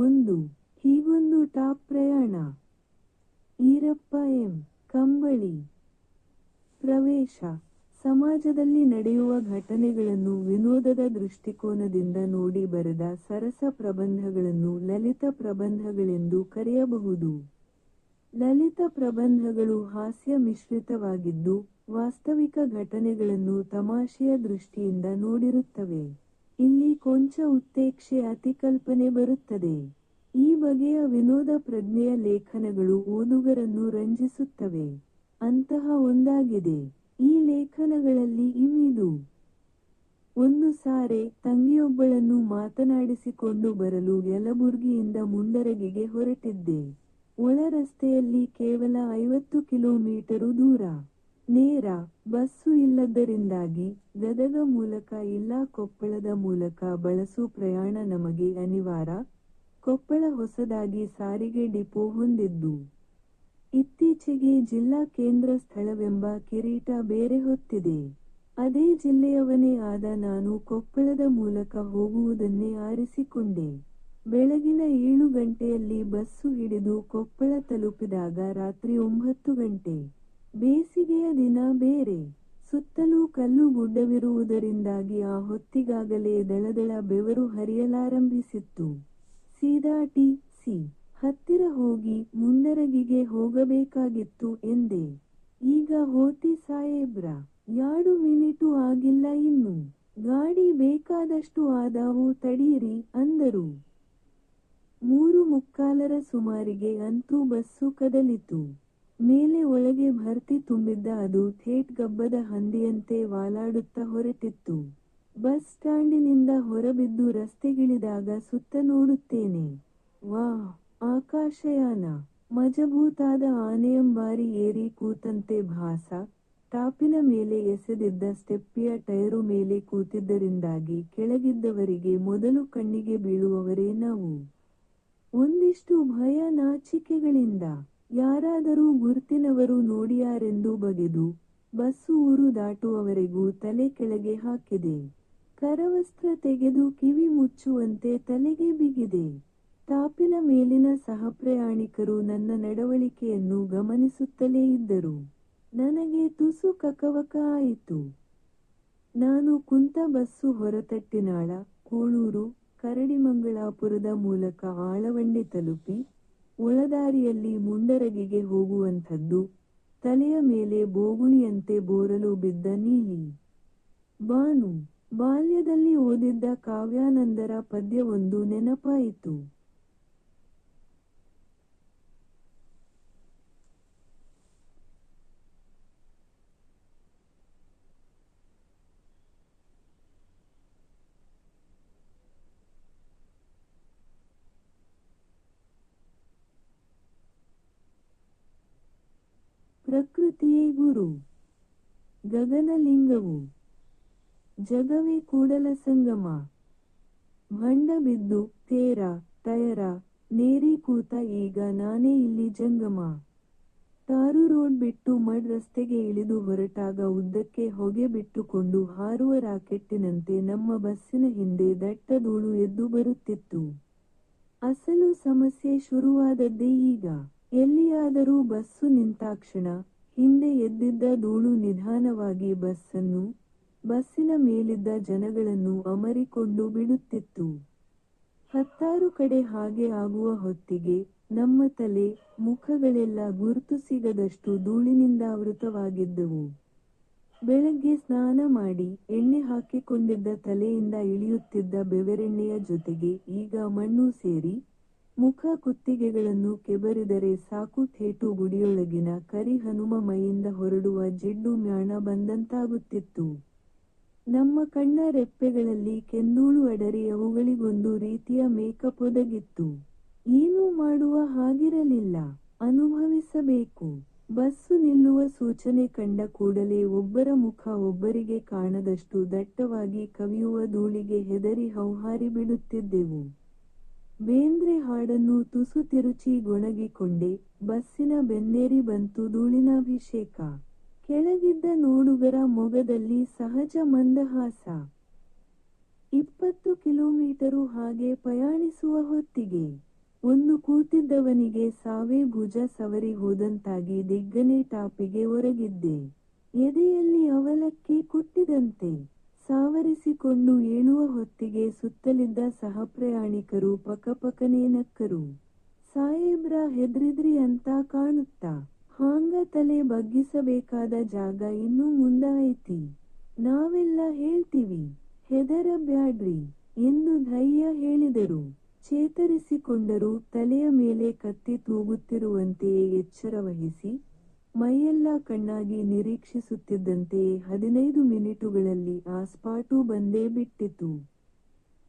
ಒಂದು, ಹೀಗೊಂದು ಟಾಪ್ ಪ್ರಯಾಣ. ಈರಪ್ಪ ಎಂ, ಕಂಬಳಿ. ಪ್ರವೇಶ, ಸಮಾಜದಲ್ಲಿ ನಡೆಯುವ ಘಟನೆಗಳನ್ನು ವಿನೋದದ ದೃಷ್ಟಿಕೋನದಿಂದ ನೋಡಿ ಬರೆದ ಸರಸ ಪ್ರಬಂಧಗಳನ್ನು ಲಲಿತ ಪ್ರಬಂಧಗಳೆಂದು ಕರೆಯಬಹುದು. ಲಲಿತ ಪ್ರಬಂಧಗಳು ಹಾಸ್ಯ ಮಿಶ್ರಿತವಾಗಿದ್ದು, ವಾಸ್ತವಿಕ ಘಟನೆಗಳನ್ನು ತಮಾಷೆಯ ದೃಷ್ಟಿಯಿಂದ ನೋಡಿರುತ್ತವೆ. ಇಲ್ಲಿ ಕೊಂಚ ಉತ್ತೇಕ್ಷೆ ಅತಿಕಲ್ಪನೆ ಬರುತ್ತದೆ. ಈ ಬಗೆಯ ವಿನೋದ ಪ್ರಜ್ಞೆಯ ಲೇಖನಗಳು ಓದುಗರನ್ನು ರಂಜಿಸುತ್ತವೆ. ಅಂತಹ ಒಂದಾಗಿದೆ. ಈ ಲೇಖನಗಳಲ್ಲಿ ಇಮಿದು ಒಂದು ಸಾರೆ ತಂಗಿಯೊಬ್ಬಳನ್ನು ಮಾತನಾಡಿಸಿಕೊಂಡು ಬರಲು ಯಲಬುರ್ಗಿಯಿಂದ ಮುಂಡರಗಿಗೆ ಹೊರಟಿದ್ದೆ. ಒಳ ರಸ್ತೆಯಲ್ಲಿ ಕೇವಲ ಐವತ್ತು ಕಿಲೋಮೀಟರು ದೂರ. ನೇರ ಬಸ್ಸು ಇಲ್ಲದರಿಂದಾಗಿ ಗದಗ ಮೂಲಕ ಇಲ್ಲ ಕೊಪ್ಪಳದ ಮೂಲಕ ಬಳಸು ಪ್ರಯಾಣ ನಮಗೆ ಅನಿವಾರ್ಯ. ಕೊಪ್ಪಳ ಹೊಸದಾಗಿ ಸಾರಿಗೆ ಡಿಪೋ ಹೊಂದಿದ್ದು ಇತ್ತೀಚೆಗೆ ಜಿಲ್ಲಾ ಕೇಂದ್ರ ಸ್ಥಳವೆಂಬ ಕಿರೀಟ ಬೇರೆ ಹೊತ್ತಿದೆ. ಅದೇ ಜಿಲ್ಲೆಯವನೇ ಆದ ನಾನು ಕೊಪ್ಪಳದ ಮೂಲಕ ಹೋಗುವುದನ್ನೇ ಆರಿಸಿಕೊಂಡೆ. ಬೆಳಗಿನ ಏಳು ಗಂಟೆಯಲ್ಲಿ ಬಸ್ಸು ಹಿಡಿದು ಕೊಪ್ಪಳ ತಲುಪಿದಾಗ ರಾತ್ರಿ ಒಂಬತ್ತು ಗಂಟೆ. ಬೇಸಿಗೆಯ ದಿನ ಬೇರೆ. ಸುತ್ತಲೂ ಕಲ್ಲು ಗುಡ್ಡವಿರುವುದರಿಂದಾಗಿ ಆ ಹೊತ್ತಿಗಾಗಲೇ ದಳದಳ ಬೆವರು ಹರಿಯಲಾರಂಭಿಸಿತ್ತು. ಸೀದಾ ಟಿ. ಸಿ. ಹತ್ತಿರ ಹೋಗಿ ಮುಂದರಗಿಗೆ ಹೋಗಬೇಕಾಗಿತ್ತು ಎಂದೆ. ಈಗ ಹೋತಿ ಸಾಹೇಬ್ರ, ಯಾಡು ಮಿನಿಟು ಆಗಿಲ್ಲ ಇನ್ನು. ಗಾಡಿ ಬೇಕಾದಷ್ಟು ಆದಾವು ತಡೀರಿ ಅಂದರು. ಮೂರು ಮುಕ್ಕಾಲರ ಸುಮಾರಿಗೆ ಅಂತೂ ಬಸ್ಸು ಕದಲಿತು. ಮೇಲೆ ಒಳಗೆ ಭರ್ತಿ ತುಂಬಿದ್ದ ಅದು ಥೇಟ್ ಗಬ್ಬದ ಹಂದಿಯಂತೆ ವಾಲಾಡುತ್ತಾ ಹೊರಟಿತ್ತು. ಬಸ್ ಸ್ಟ್ಯಾಂಡಿನಿಂದ ಹೊರಬಿದ್ದು ರಸ್ತೆಗಿಳಿದಾಗ ಸುತ್ತ ನೋಡುತ್ತೇನೆ. ವಾ ಆಕಾಶಯಾನ. ಮಜಬೂತಾದ ಆನೆಯಂಬಾರಿ ಏರಿ ಕೂತಂತೆ ಭಾಸ. ಟಾಪಿನ ಮೇಲೆ ಎಸೆದಿದ್ದ ಸ್ಟೆಪ್ಪಿಯ ಟೈರು ಮೇಲೆ ಕೂತಿದ್ದರಿಂದಾಗಿ ಕೆಳಗಿದ್ದವರಿಗೆ ಮೊದಲು ಕಣ್ಣಿಗೆ ಬೀಳುವವರೇ ನಾವು. ಒಂದಿಷ್ಟು ಭಯ ನಾಚಿಕೆಗಳಿಂದ ಯಾರಾದರೂ ಗುರ್ತಿನವರು ನೋಡಿಯಾರೆಂದು ಬಗೆದು ಬಸ್ಸು ಊರು ದಾಟುವವರೆಗೂ ತಲೆ ಕೆಳಗೆ ಹಾಕಿದೆ. ಕರವಸ್ತ್ರ ತೆಗೆದು ಕಿವಿ ಮುಚ್ಚುವಂತೆ ತಲೆಗೆ ಬಿಗಿದೆ. ತಾಪಿನ ಮೇಲಿನ ಸಹಪ್ರಯಾಣಿಕರು ನನ್ನ ನಡವಳಿಕೆಯನ್ನು ಗಮನಿಸುತ್ತಲೇ ಇದ್ದರು. ನನಗೆ ತುಸು ಕಕವಕ ಆಯಿತು. ನಾನು ಕುಂತ ಬಸ್ಸು ಹೊರತಟ್ಟಿನಾಳ, ಕೋಳೂರು, ಕರಡಿಮಂಗಳಾಪುರದ ಮೂಲಕ ಆಳವಂಡಿ ತಲುಪಿ ಒಳದಾರಿಯಲ್ಲಿ ಮುಂಡರಗಿಗೆ ಹೋಗುವಂಥದ್ದು, ತಲೆಯ ಮೇಲೆ ಬೋಗುಣಿಯಂತೆ ಬೋರಲು ಬಿದ್ದ ನೀಲಿ. ಬಾನು, ಬಾಲ್ಯದಲ್ಲಿ ಓದಿದ್ದ ಕಾವ್ಯಾನಂದರ ಪದ್ಯವೊಂದು ನೆನಪಾಯಿತು. ಗುರು ಗಗನಲಿಂಗವು, ಜಗವೇ ಕೂಡಲ ಸಂಗಮ ಭಂಡ ಬಿದ್ದು ತೇರ, ತಯರ, ನೇರಿ ಕೂತ ಈಗ ನಾನೇ ಇಲ್ಲಿ ಜಂಗಮ. ತಾರು ರೋಡ್ ಬಿಟ್ಟು ಮಡ್ ರಸ್ತೆಗೆ ಇಳಿದು ಹೊರಟಾಗ ಉದ್ದಕ್ಕೆ ಹೊಗೆ ಬಿಟ್ಟುಕೊಂಡು ಹಾರುವ ರಾಕೆಟ್ಟಿನಂತೆ ನಮ್ಮ ಬಸ್ಸಿನ ಹಿಂದೆ ದಟ್ಟ ಧೂಳು ಎದ್ದು ಬರುತ್ತಿತ್ತು. ಅಸಲು ಸಮಸ್ಯೆ ಶುರುವಾದದ್ದೇ ಈಗ. ಎಲ್ಲಿಯಾದರೂ ಬಸ್ಸು ನಿಂತಾಕ್ಷಣ ಹಿಂದೆ ಎದ್ದಿದ್ದ ಧೂಳು ನಿಧಾನವಾಗಿ ಬಸ್ಸನ್ನು, ಬಸ್ಸಿನ ಮೇಲಿದ್ದ ಜನಗಳನ್ನು ಅಮರಿಕೊಂಡು ಬಿಡುತ್ತಿತ್ತು. ಹತ್ತಾರು ಕಡೆ ಹಾಗೆ ಆಗುವ ಹೊತ್ತಿಗೆ ನಮ್ಮ ತಲೆ, ಮುಖಗಳೆಲ್ಲ ಗುರುತು ಸಿಗದಷ್ಟು ಧೂಳಿನಿಂದ ಆವೃತವಾಗಿದ್ದವು. ಬೆಳಗ್ಗೆ ಸ್ನಾನ ಮಾಡಿ ಎಣ್ಣೆ ಹಾಕಿಕೊಂಡಿದ್ದ ತಲೆಯಿಂದ ಇಳಿಯುತ್ತಿದ್ದ ಬೆವರೆಣ್ಣೆಯ ಜೊತೆಗೆ ಈಗ ಮಣ್ಣು ಸೇರಿ ಮುಖ ಕುತ್ತಿಗೆಗಳನ್ನು ಕೆಬರಿದರೆ ಸಾಕು ಥೇಟು ಗುಡಿಯೊಳಗಿನ ಕರಿ ಹನುಮ ಮೈಯಿಂದ ಹೊರಡುವ ಜಿಡ್ಡು ಮ್ಯಾಣ ಬಂದಂತಾಗುತ್ತಿತ್ತು. ನಮ್ಮ ಕಣ್ಣ ರೆಪ್ಪೆಗಳಲ್ಲಿ ಕೆಂದೂಳು ಅಡರಿ ಅವುಗಳಿಗೊಂದು ರೀತಿಯ ಮೇಕಪ್ ಒದಗಿತ್ತು ಏನೂ ಮಾಡುವ ಹಾಗಿರಲಿಲ್ಲ. ಅನುಭವಿಸಬೇಕು. ಬಸ್ಸು ನಿಲ್ಲುವ ಸೂಚನೆ ಕಂಡ ಕೂಡಲೇ ಒಬ್ಬರ ಮುಖ ಒಬ್ಬರಿಗೆ ಕಾಣದಷ್ಟು ದಟ್ಟವಾಗಿ ಕವಿಯುವ ಧೂಳಿಗೆ ಹೆದರಿ ಹೌಹಾರಿ ಬಿಡುತ್ತಿದ್ದೆವು. ಬೇಂದ್ರೆ ಹಾಡನ್ನು ತುಸು ತಿರುಚಿ ಗೊಣಗಿಕೊಂಡೆ, ಬಸ್ಸಿನ ಬೆನ್ನೇರಿ ಬಂತು ಧೂಳಿನಾಭಿಷೇಕ. ಕೆಳಗಿದ್ದ ನೋಡುಗರ ಮೊಗದಲ್ಲಿ ಸಹಜ ಮಂದಹಾಸ. ಇಪ್ಪತ್ತು ಕಿಲೋಮೀಟರು ಹಾಗೆ ಪ್ರಯಾಣಿಸುವ ಹೊತ್ತಿಗೆ, ಒಂದು ಕೂತಿದ್ದವನಿಗೆ ಸಾವೇ ಭುಜ ಸವರಿ ಹೋದಂತಾಗಿ ದಿಗ್ಗನೆ ಟಾಪಿಗೆ ಒರಗಿದ್ದೆ. ಎದೆಯಲ್ಲಿ ಅವಲಕ್ಕಿ ಕುಟ್ಟಿದಂತೆ. ಸಾವರಿಸಿಕೊಂಡು ಏಳುವ ಹೊತ್ತಿಗೆ ಸುತ್ತಲಿದ್ದ ಸಹಪ್ರಯಾಣಿಕರು ಪಕಪಕನೇ ನಕ್ಕರು. ಸಾಹೇಬ್ರ ಹೆದ್ರಿದ್ರಿ ಅಂತ ಕಾಣುತ್ತಾ. ಹಾಂಗ ತಲೆ ಬಗ್ಗಿಸಬೇಕಾದ ಜಾಗ ಇನ್ನೂ ಮುಂದಾಯಿತಿ. ನಾವೆಲ್ಲ ಹೇಳ್ತೀವಿ, ಹೆದರಬ್ಯಾಡ್ರಿ ಎಂದು ಧೈರ್ಯ ಹೇಳಿದರು. ಚೇತರಿಸಿಕೊಂಡರು ತಲೆಯ ಮೇಲೆ ಕತ್ತಿ ತೂಗುತ್ತಿರುವಂತೆಯೇ ಎಚ್ಚರ ವಹಿಸಿ ಮೈಯೆಲ್ಲ ಕಣ್ಣಾಗಿ ನಿರೀಕ್ಷಿಸುತ್ತಿದ್ದಂತೆ ಹದಿನೈದು ಮಿನಿಟುಗಳಲ್ಲಿ ಆ ಸ್ಪಾಟು ಬಂದೇ ಬಿಟ್ಟಿತು.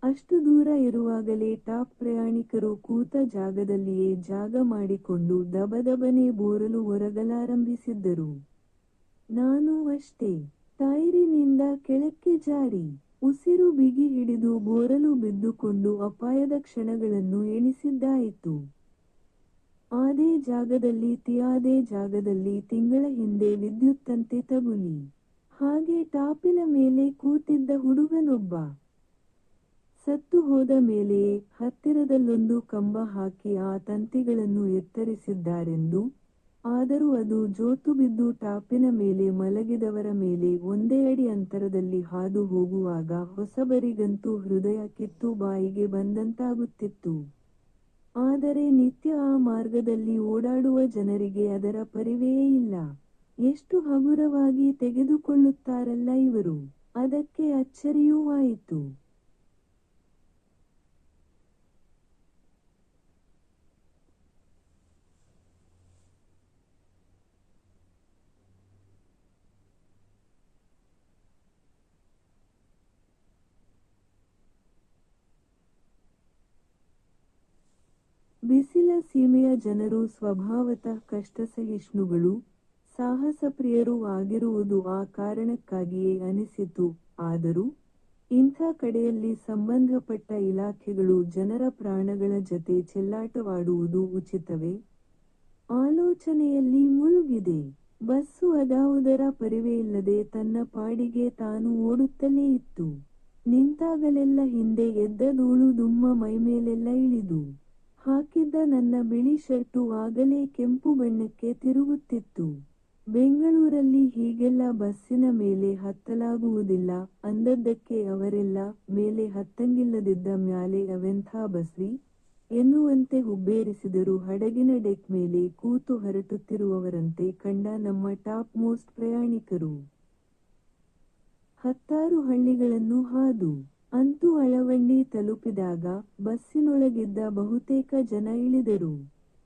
ಅಷ್ಟು ದೂರ ಇರುವಾಗಲೇ ಟಾಪ್ ಪ್ರಯಾಣಿಕರು ಕೂತ ಜಾಗದಲ್ಲಿಯೇ ಜಾಗ ಮಾಡಿಕೊಂಡು ದಬದಬನೆ ಬೋರಲು ಹೊರಗಲಾರಂಭಿಸಿದ್ದರು ನಾನು ಅಷ್ಟೇ. ಟೈರಿನಿಂದ ಕೆಳಕ್ಕೆ ಜಾರಿ. ಉಸಿರು ಬಿಗಿ ಹಿಡಿದು ಬೋರಲು ಬಿದ್ದುಕೊಂಡು ಅಪಾಯದ ಕ್ಷಣಗಳನ್ನು ಎಣಿಸಿದ್ದಾಯಿತು. ಆದೇ ಜಾಗದಲ್ಲಿ ತಿಯಾದೇ ಜಾಗದಲ್ಲಿ ತಿಂಗಳ ಹಿಂದೆ ವಿದ್ಯುತ್ತಂತೆ ತಗುಲಿ. ಹಾಗೆ ಟಾಪಿನ ಮೇಲೆ ಕೂತಿದ್ದ ಹುಡುಗನೊಬ್ಬ. ಸತ್ತು ಹೋದ ಮೇಲೆ ಹತ್ತಿರದಲ್ಲೊಂದು ಕಂಬ ಹಾಕಿ ಆ ತಂತಿಗಳನ್ನು ಎತ್ತರಿಸಿದ್ದಾರೆಂದು. ಆದರೂ ಅದು ಜೋತು ಬಿದ್ದು ಟಾಪಿನ ಮೇಲೆ ಮಲಗಿದವರ ಮೇಲೆ ಒಂದೇ ಅಡಿ ಅಂತರದಲ್ಲಿ ಹಾದು ಹೋಗುವಾಗ ಹೊಸಬರಿಗಂತೂ ಹೃದಯ ಕಿತ್ತು ಬಾಯಿಗೆ ಬಂದಂತಾಗುತ್ತಿತ್ತು. ಆದರೆ ನಿತ್ಯ ಆ ಮಾರ್ಗದಲ್ಲಿ ಓಡಾಡುವ ಜನರಿಗೆ ಅದರ ಪರಿವೇ ಇಲ್ಲ. ಎಷ್ಟು ಹಗುರವಾಗಿ ತೆಗೆದುಕೊಳ್ಳುತ್ತಾರಲ್ಲ ಇವರು. ಅದಕ್ಕೆ ಅಚ್ಚರಿಯೂ ಆಯಿತು. ಸೀಮೆಯ ಜನರು ಸ್ವಭಾವತಃ ಕಷ್ಟ ಸಹಿಷ್ಣುಗಳು ಸಾಹಸ ಪ್ರಿಯರೂ ಆಗಿರುವುದು ಆ ಕಾರಣಕ್ಕಾಗಿಯೇ ಅನಿಸಿತು. ಆದರೂ, ಇಂಥ ಕಡೆಯಲ್ಲಿ ಸಂಬಂಧಪಟ್ಟ ಇಲಾಖೆಗಳು ಜನರ ಪ್ರಾಣಗಳ ಜತೆ ಚೆಲ್ಲಾಟವಾಡುವುದು ಉಚಿತವೇ? ಆಲೋಚನೆಯಲ್ಲಿ ಮುಳುಗಿದೆ. ಬಸ್ಸು ಅದಾವುದರ ಪರಿವೆಯಿಲ್ಲದೆ ತನ್ನ ಪಾಡಿಗೆ ತಾನು ಓಡುತ್ತಲೇ ಇತ್ತು. ನಿಂತಾಗಲೆಲ್ಲ ಹಿಂದೆ ಎದ್ದ ಧೂಳು ದುಮ್ಮ ಮೈಮೇಲೆಲ್ಲ ಇಳಿದು. ಹಾಕಿದ್ದ ನನ್ನ ಬಿಳಿ ಶರ್ಟು ಆಗಲೇ ಕೆಂಪು ಬಣ್ಣಕ್ಕೆ ತಿರುಗುತ್ತಿತ್ತು. ಬೆಂಗಳೂರಲ್ಲಿ ಹೀಗೆಲ್ಲ ಬಸ್ಸಿನ ಮೇಲೆ ಹತ್ತಲಾಗುವುದಿಲ್ಲ, ಅಂದದ್ದಕ್ಕೆ ಅವರೆಲ್ಲ ಮೇಲೆ ಹತ್ತಂಗಿಲ್ಲದಿದ್ದ ಮ್ಯಾಲೆ ಅವೆಂಥ ಬಸ್ರಿ? ಎನ್ನುವಂತೆ ಹುಬ್ಬೇರಿಸಿದರು ಹಡಗಿನ ಡೆಕ್ ಮೇಲೆ ಕೂತು ಹರಟುತ್ತಿರುವವರಂತೆ ಕಂಡ ನಮ್ಮ ಟಾಪ್ ಮೋಸ್ಟ್ ಪ್ರಯಾಣಿಕರು. ಹತ್ತಾರು ಹಳ್ಳಿಗಳನ್ನು ಹಾದು ಅಂತೂ ಅಳವಂಡಿ ತಲುಪಿದಾಗ ಬಸ್ಸಿನೊಳಗಿದ್ದ ಬಹುತೇಕ ಜನ ಇಳಿದರು.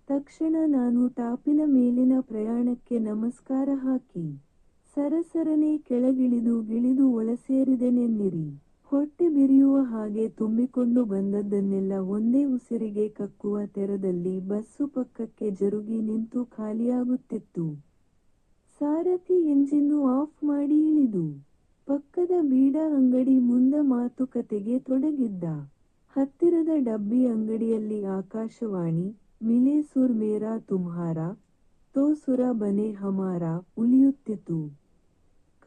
ತಕ್ಷಣ ನಾನು ಟಾಪಿನ ಮೇಲಿನ ಪ್ರಯಾಣಕ್ಕೆ ನಮಸ್ಕಾರ ಹಾಕಿ, ಸರಸರನೆ ಕೆಳಗಿಳಿದು ಗಿಳಿದು ಒಳಸೇರಿದೆನೆನ್ನಿರಿ. ಹೊಟ್ಟೆ ಬಿರಿಯುವ ಹಾಗೆ ತುಂಬಿಕೊಂಡು ಬಂದದ್ದನ್ನೆಲ್ಲ ಒಂದೇ ಉಸಿರಿಗೆ ಕಕ್ಕುವ ತೆರದಲ್ಲಿ ಬಸ್ಸು ಪಕ್ಕಕ್ಕೆ ಜರುಗಿ ನಿಂತು ಖಾಲಿಯಾಗುತ್ತಿತ್ತು. ಸಾರಥಿ ಎಂಜಿನ್ನು ಆಫ್ ಮಾಡಿ ಇಳಿದು ಪಕ್ಕದ ಬೀಡ ಅಂಗಡಿ ಮುಂದ ಮಾತುಕತೆಗೆ ತೊಡಗಿದ್ದ. ಹತ್ತಿರದ ಡಬ್ಬಿ ಅಂಗಡಿಯಲ್ಲಿ ಆಕಾಶವಾಣಿ ಮಿಲೆ ಸುರ್ ಮೇರಾ ತುಮ್ಹಾರ, ತೋಸುರ ಬನೆ ಹಮಾರ ಉಳಿಯುತ್ತಿತು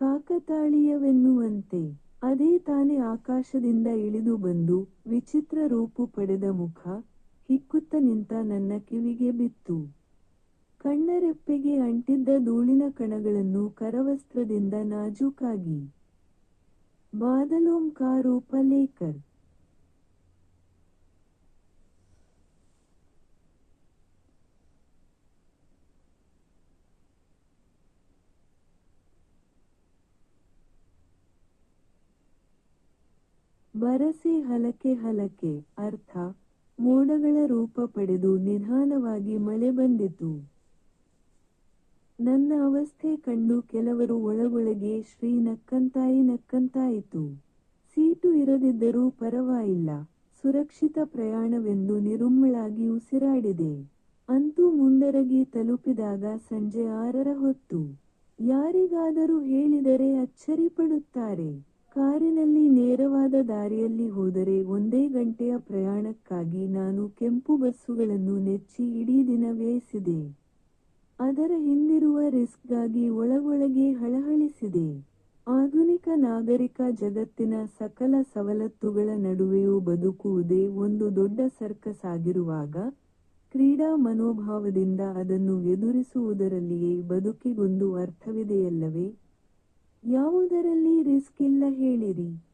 ಕಾಕತಾಳೀಯವೆನ್ನುವಂತೆ ಅದೇ ತಾನೇ ಆಕಾಶದಿಂದ ಇಳಿದು ಬಂದು ವಿಚಿತ್ರ ರೂಪು ಪಡೆದ ಮುಖ ಹಿಕ್ಕುತ್ತ ನಿಂತ ನನ್ನ ಕಿವಿಗೆ ಬಿತ್ತು. ಕಣ್ಣರೆಪ್ಪೆಗೆ ಅಂಟಿದ್ದ ಧೂಳಿನ ಕಣಗಳನ್ನು ಕರವಸ್ತ್ರದಿಂದ ನಾಜೂಕಾಗಿ ಬಾದಲೋಂ का रूप लेकर ಬರಸೆ ಹಲಕೆ ಹಲಕೆ ಅರ್ಥ ಮೋಡಗಳ ರೂಪ ಪಡೆದು ನಿಧಾನವಾಗಿ ಮಳೆ ಬಂದಿತು. ನನ್ನ ಅವಸ್ಥೆ ಕಂಡು ಕೆಲವರು ಒಳಗೊಳಗೆ ಶ್ರೀ ನಕ್ಕಂತಾಯಿ ನಕ್ಕಂತಾಯಿತು. ಸೀಟು ಇರದಿದ್ದರೂ ಪರವಾಗಿಲ್ಲ. ಸುರಕ್ಷಿತ ಪ್ರಯಾಣವೆಂದು ನಿರುಮ್ಮಳಾಗಿ ಉಸಿರಾಡಿದೆ. ಅಂತೂ ಮುಂಡರಗಿ ತಲುಪಿದಾಗ ಸಂಜೆ ಆರರ ಹೊತ್ತು. ಯಾರಿಗಾದರೂ ಹೇಳಿದರೆ ಅಚ್ಚರಿಪಡುತ್ತಾರೆ. ಕಾರಿನಲ್ಲಿ ನೇರವಾದ ದಾರಿಯಲ್ಲಿ ಹೋದರೆ ಒಂದೇ ಗಂಟೆಯ ಪ್ರಯಾಣಕ್ಕಾಗಿ ನಾನು ಕೆಂಪು ಬಸ್ಸುಗಳನ್ನು ನೆಚ್ಚಿ ಇಡೀ ದಿನ ವ್ಯಯಿಸಿದೆ. ಅದರ ಹಿಂದಿರುವ ರಿಸ್ಕ್ಗಾಗಿ ಒಳಗೊಳಗೆ ಹಳಹಳಿಸಿದೆ. ಆಧುನಿಕ ನಾಗರಿಕ ಜಗತ್ತಿನ ಸಕಲ ಸವಲತ್ತುಗಳ ನಡುವೆಯೂ ಬದುಕುವುದೇ ಒಂದು ದೊಡ್ಡ ಸರ್ಕಸ್ ಆಗಿರುವಾಗ ಕ್ರೀಡಾ ಮನೋಭಾವದಿಂದ ಅದನ್ನು ಎದುರಿಸುವುದರಲ್ಲಿಯೇ ಬದುಕಿಗೊಂದು ಅರ್ಥವಿದೆಯಲ್ಲವೇ? ಯಾವುದರಲ್ಲಿ ರಿಸ್ಕ್ ಇಲ್ಲ ಹೇಳಿರಿ.